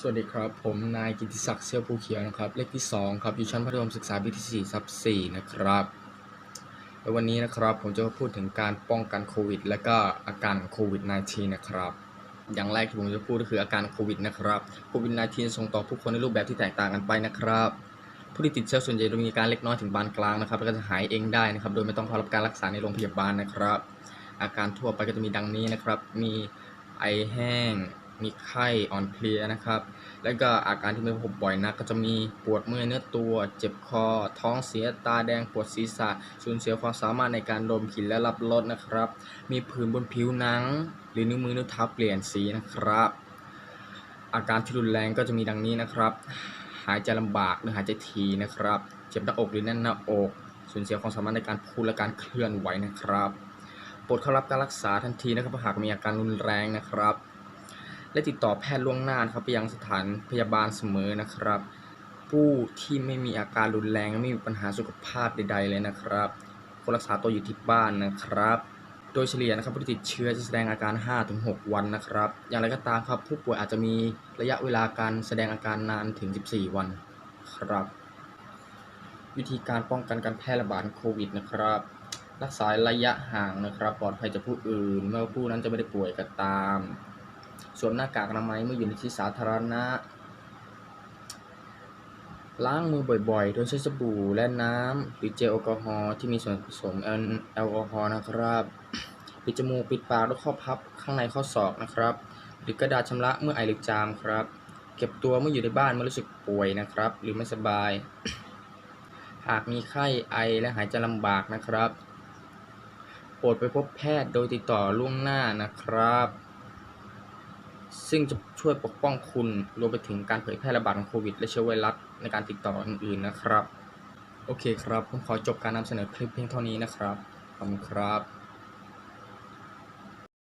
สวัสดีครับ ผมนายกิติศักดิ์เซี่ยวภูเขียวนะครับ เลขที่ 2 ครับ อยู่ชั้นมัธยมศึกษาปีที่4ทับ4นะครับแล้ววันนี้นะครับผมจะมาพูดถึงการป้องกันโควิด และก็อาการโควิด -19 นะครับ อย่างแรกที่ผมจะพูดก็คืออาการโควิดนะครับ โควิด -19 ส่งต่อผู้คนในรูปแบบที่แตกต่างกันไปนะครับ ผู้ที่ติดเชื้อส่วนใหญ่จะมีอาการเล็กน้อยถึงปานกลางนะครับ แล้วก็จะหายเองได้นะครับ โดยไม่ต้องเข้ารับการรักษาในโรงพยาบาลนะครับ อาการทั่วไปก็จะมีดังนี้นะครับ มีไอแห้ง มีไข้อ่อนเพลียนะครับ แล้วก็อาการที่ไม่พบบ่อยนักก็จะมีปวดเมื่อยเนื้อตัว เจ็บคอ ท้องเสียตาแดงปวดศีรษะสูญเสียความสามารถในการดมกลิ่นและรับรสนะครับ มีผื่นบนผิวหนัง หรือนิ้วมือนิ้วเท้าเปลี่ยนสีนะครับ อาการที่รุนแรงก็จะมีดังนี้นะครับ หายใจลำบากหรือหายใจทีนะครับ เจ็บหน้าอกหรือแน่นหน้าอกสูญเสียความสามารถในการพูดและการเคลื่อนไหวนะครับโปรดเข้ารับการรักษาทันทีนะครับหากมีอาการรุนแรงนะครับ และติดต่อแพทย์ล่วงหน้านครับไปยังสถานพยาบาลเสมอนะครับ ผู้ที่ไม่มีอาการรุนแรงและไม่มีปัญหาสุขภาพใด ๆ เลยนะครับควรรักษาตัวอยู่ที่บ้านนะครับ โดยเฉลี่ยนะครับผู้ติดเชื้อจะแสดงอาการ 5-6 วันนะครับ อย่างไรก็ตามครับผู้ป่วยอาจจะมีระยะเวลาการแสดงอาการนานถึง 14 วันครับ วิธีการป้องกันการแพร่ระบาดโควิดนะครับ รักษาระยะห่างนะครับ ปลอดภัยจากผู้อื่น เมื่อผู้นั้นจะไม่ได้ป่วยก็ตาม สวมหน้ากากอนามัยเมื่ออยู่ในที่สาธารณะ ล้างมือบ่อยๆ โดยใช้สบู่และน้ำหรือเจลแอลกอฮอล์ที่มีส่วนผสมแอลกอฮอล์นะครับ ปิดจมูกปิดปากด้วยข้อพับข้างในข้อศอกนะครับ หรือกระดาษชำระเมื่อไอหรือจามครับ เก็บตัวเมื่ออยู่ในบ้านเมื่อรู้สึกป่วยนะครับ หรือไม่สบาย หากมีไข้ไอและหายใจลำบากนะครับโปรดไปพบแพทย์โดยติดต่อล่วงหน้านะครับ ซึ่งจะช่วยปกป้องคุณรวมไปถึงการเผยแพร่ระบาดของโควิด และเชื้อไวรัสในการติดต่ออื่นๆนะครับ โอเคครับ ผมขอจบการนำเสนอคลิปเพียงเท่านี้นะครับ ขอบคุณครับ